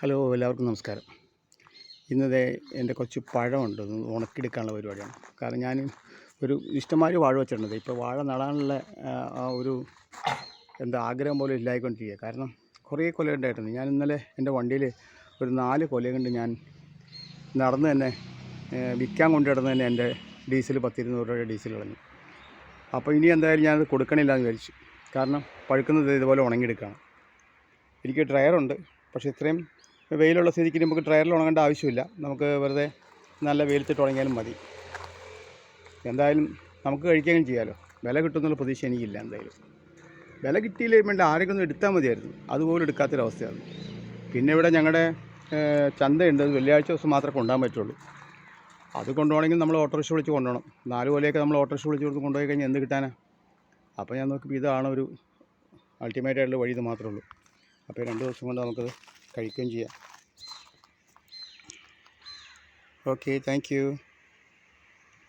Hello എല്ലാവർക്കും നമസ്കാരം. ഇന്നത്തെ എന്റെ കുറച്ച് പഴമുണ്ട്. ഉണക്കിയെടുക്കാനുള്ള പരിപാടിയാണ്. കാരണം ഞാൻ ഒരു ഇഷ്ടമാതിരി വാഴ വെച്ചിട്ടുണ്ട്. ഇപ്പോൾ വാഴ നടാനുള്ള ആ, ഒരു എന്താ ആഗ്രഹം പോലും ഇല്ലായിക്കൊണ്ടിരിക്കുക കാരണം കുറേ കൊല ഉണ്ടായിട്ടുണ്ട്. ഞാൻ ഇന്നലെ എന്റെ വണ്ടിയിൽ ഒരു നാല് കൊല കൊണ്ട് ഞാൻ നടന്ന് തന്നെ വിൽക്കാൻ കൊണ്ടിടുന്ന തന്നെ എന്റെ ഡീസൽ പത്തിരുന്നൂറ് രൂപയുടെ ഡീസൽ കളഞ്ഞു. അപ്പോൾ ഇനി എന്തായാലും ഞാനത് കൊടുക്കണില്ല എന്ന് വിചാരിച്ചു. കാരണം പഴുക്കുന്നത് ഇതുപോലെ ഉണങ്ങിയെടുക്കുകയാണ്. എനിക്ക് ഡ്രയറുണ്ട്. പക്ഷേ ഇത്രയും വെയിലുള്ള സ്ഥിതിക്ക് നമുക്ക് ഡ്രയറിൽ ഉണങ്ങേണ്ട ആവശ്യമില്ല. നമുക്ക് വെറുതെ നല്ല വെയിലത്തിട്ട് ഉണങ്ങിയാലും മതി. എന്തായാലും നമുക്ക് കഴിക്കുകയും ചെയ്യാമല്ലോ വില കിട്ടുമെന്നുള്ള പ്രതീക്ഷ എനിക്കില്ല എന്തായാലും. വില കിട്ടിയില്ലേ വേണ്ട ആരെങ്കിലും ഒന്ന് എടുത്താൽ മതിയായിരുന്നു. അതുപോലും എടുക്കാത്തൊരവസ്ഥയാണ് പിന്നെ ഇവിടെ ഞങ്ങളുടെ ചന്തയുണ്ട്. അത് വെള്ളിയാഴ്ച ദിവസം മാത്രമേ കൊണ്ടുപോകാൻ പറ്റുള്ളൂ. അത് കൊണ്ടുപോകണമെങ്കിൽ നമ്മൾ ഓട്ടോറിക്ഷ വിളിച്ച് കൊണ്ടുപോകണം. നാല് പോലെയൊക്കെ നമ്മൾ ഓട്ടോറിക്ഷ വിളിച്ച് കൊടുത്ത് കൊണ്ടുപോയി കഴിഞ്ഞാൽ എന്ത് കിട്ടാനാണ് അപ്പോൾ ഞാൻ നോക്കിയപ്പോൾ ഇതാണ് ഒരു അൾട്ടിമേറ്റ് ആയിട്ടുള്ള വഴി ഇത് മാത്രമേ ഉള്ളൂ. അപ്പോൾ രണ്ട് ദിവസം കൊണ്ട് നമുക്കത് കഴിക്കുകയും ചെയ്യാം. Okay, thank you.